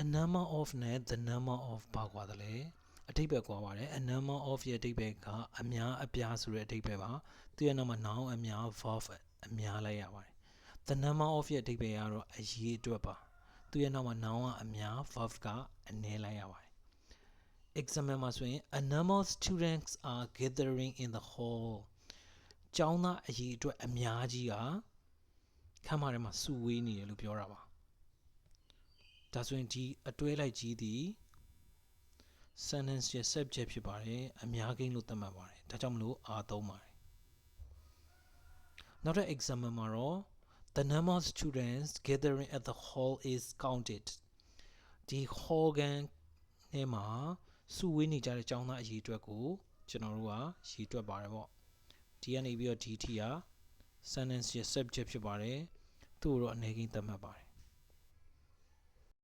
a number of နဲ့ the number of ပါကွာတယ်လေအတိတ်ပဲကွာပါတယ် a number of ရဲ့အတိတ်ပဲကအများအပြားဆိုတဲ့အတိတ်ပဲပါသူရဲ့နောက်မှာ noun အများ verb အများလိုက်ရပါတယ် the number of ရဲ့အတိတ်ပဲကတော့အရေးအတွက်ပါသူရဲ့နောက်မှာ noun ကအများ verb ကအနည်းလိုက်ရပါတယ် example မှာဆိုရင် a number of students are gathering in the hall ကျောင်းသားအရေးအတွက်အများကြီးကခမ်းမထဲမှာစုဝေးနေတယ်လို့ပြောတာပါ ဒါဆိုရင်ဒီအတွဲလိုက်ကြီးသည် sentence ရဲ့ subject ဖြစ်ပါတယ်အများကိန်းလို့သတ်မှတ်ပါတယ်ဒါကြောင့်မလို့ R သုံးပါတယ်နောက်တဲ့ example မှာတော့ the number of students gathering at the hall is counted ဒီ hall ကန်ထဲမှာစုဝေးနေကြတဲ့ကျောင်းသားအရေးအတွက်ကိုကျွန်တော်တို့ကရေးတွက်ပါတယ်ပေါ့ဒီကနေပြီးတော့ DT က sentence ရဲ့ subject ဖြစ်ပါတယ်သူ့ကိုတော့အနေကိန်းသတ်မှတ်ပါတယ်